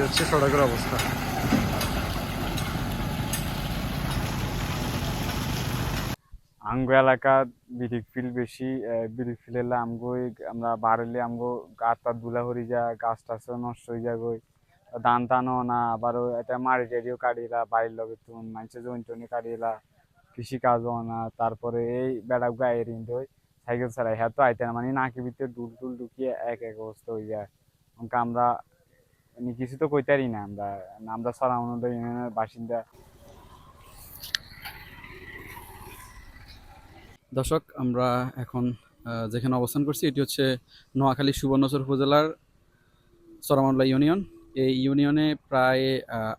হচ্ছে সড়কের অবস্থা। আঙ্গো এলাকা বিরিক ফিল বেশি বিরিক ফিল এলে আমগো এই- আমরা বাড়লে আমগো, গাছ টাত দুলা হরি যা, গাছ টাছ নষ্ট হয়ে যা গই। ধান টানও না আবার এটা মারি টাড়িও কাটিলা, বাড়ির লগে তুন মানুষের জমি টনি কাটিলা কৃষি কাজও না, তারপরে এই বেড়া গায়ে রিন ধই সাইকেল চালাই। হ্যাঁ তো আইতে না মানে নাকি ভিতরে ডুল টুল ঢুকিয়ে এক এক অবস্থা হয়ে যায়। আমরা মানে কিছু তো কইতারি না, আমরা আমরা সরাউন্ড ইউনিয়নের বাসিন্দা। দর্শক, আমরা এখন যেখানে অবস্থান করছি, এটি হচ্ছে নোয়াখালী সুবর্ণচর উপজেলার সরামান্লা ইউনিয়ন। এই ইউনিয়নে প্রায়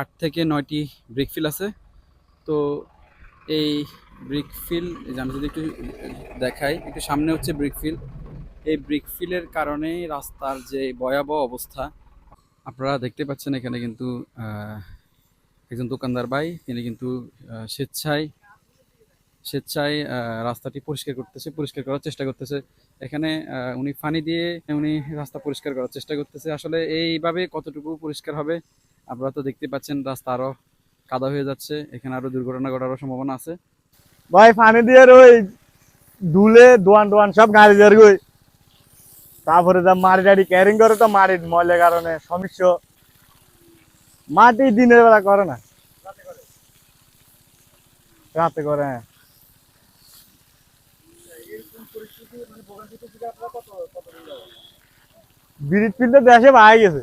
আট থেকে নয়টি ব্রিক ফিল আছে। তো এই ব্রিক ফিল আমি যদি একটু দেখাই, একটু সামনে হচ্ছে ব্রিক ফিল এই ব্রিক ফিলের কারণে রাস্তার যে ভয়াবহ অবস্থা আপনারা দেখতে পাচ্ছেন এখানে কিন্তু একজন দোকানদার ভাই, তিনি কিন্তু স্বেচ্ছায় স্বেচ্ছায় রাস্তাটি পরিষ্কার করতেছে, পরিষ্কার করার চেষ্টা করতেছে। এখানে উনি পানি দিয়ে উনি রাস্তা পরিষ্কার করার চেষ্টা করতেছে। আসলে এইভাবে কতটুকু পরিষ্কার হবে, আপনারা তো দেখতে পাচ্ছেন, রাস্তা আরও কাদা হয়ে যাচ্ছে, এখানে আরও দুর্ঘটনা ঘটারও সম্ভাবনা আছে। ভাই পানি দিয়ে ওই দুলে দোয়ান দোয়ান সব গাড়ি দিয়ে তারপরে যা মারি টাড়ি ক্যারিং করে তো মারি ময়লের কারণে সমস্যা। মাটি দিনের বেলা করে না। রাতে করে হ্যাঁ। ব্রিজ ফিল তো দেশে ভাই গেছে।